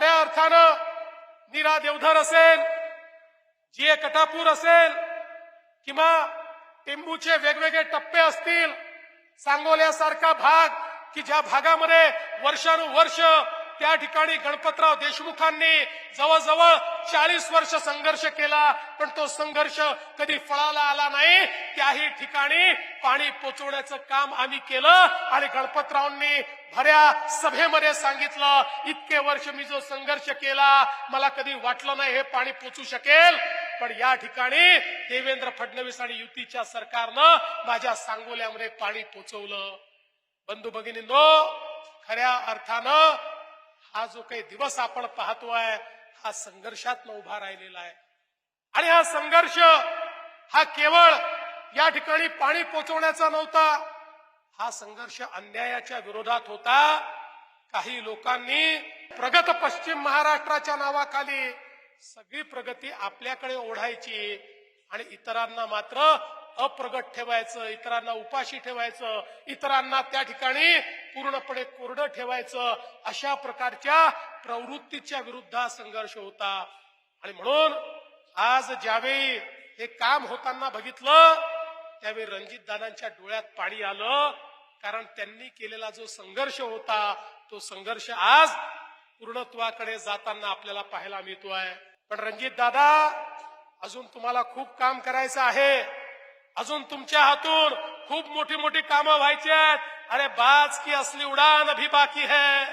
खऱ्या अर्थानं नीरा देवधर असेल जी कटापूर असेल किंवा टेंबूचे वेगवेगळे टप्पे असतील सांगोल्यासारखा भाग की ज्या भागामध्ये वर्षानुवर्ष त्या ठिकाणी गणपतराव देशमुखांनी जवळजवळ चाळीस वर्ष संघर्ष केला पण तो संघर्ष कधी फळाला आला नाही. त्याही ठिकाणी पाणी पोचवण्याचं काम आम्ही केलं आणि गणपतरावांनी भऱ्या सभेमध्ये सांगितलं इतके वर्ष मी जो संघर्ष केला मला कधी वाटलं नाही हे पाणी पोचू शकेल. पण या ठिकाणी देवेंद्र फडणवीस आणि युतीच्या सरकारनं माझ्या सांगोल्यामध्ये पाणी पोचवलं. बंधू भगिनींनो खऱ्या अर्थानं हा जो काही दिवस आपण पाहतोय हा संघर्षात उभा राहिलेला आहे. आणि हा संघर्ष हा केवळ या ठिकाणी पाणी पोचवण्याचा नव्हता. हा संघर्ष अन्यायाच्या विरोधात होता. काही लोकांनी प्रगत पश्चिम महाराष्ट्राच्या नावाखाली सगळी प्रगती आपल्याकडे ओढायची आणि इतरांना मात्र अप्रगत ठेवायचं इतरांना उपाशी ठेवायचं इतरांना त्या ठिकाणी पूर्णपणे कोरडं ठेवायचं अशा प्रकारच्या प्रवृत्तीच्या विरुद्ध हा संघर्ष होता. आणि म्हणून आज ज्यावेळी हे काम होताना बघितलं त्यावेळी रणजित दादांच्या डोळ्यात पाणी आलं. कारण त्यांनी केलेला जो संघर्ष होता तो संघर्ष आज पूर्णत्वाकडे जाताना आपल्याला पाहायला मिळतोय. पण रणजित दादा अजून तुम्हाला खूप काम करायचं आहे. अजून तुमच्या हातून खूप मोठी मोठी कामं व्हायची आहेत. अरे बाज की असली उड़ान अभी बाकी है.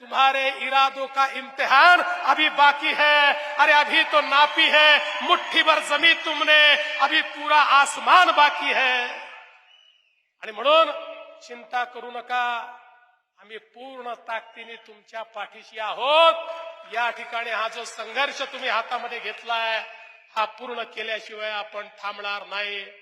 तुम्हारे इरादों का इम्तिहान अभी बाकी है। अरे अभी तो नापी है। मुट्ठी भर जमी तुमने। अभी पूरा आसमान बाकी है। आणि म्हणून चिंता करू नका। आम्ही पूर्ण ताकदीने तुमच्या पाठीशी आहोत। या ठिकाणी हा जो संघर्ष तुम्ही हातामध्ये घेतलाय हा पूर्ण केल्याशिवाय आपण थांबणार नाही.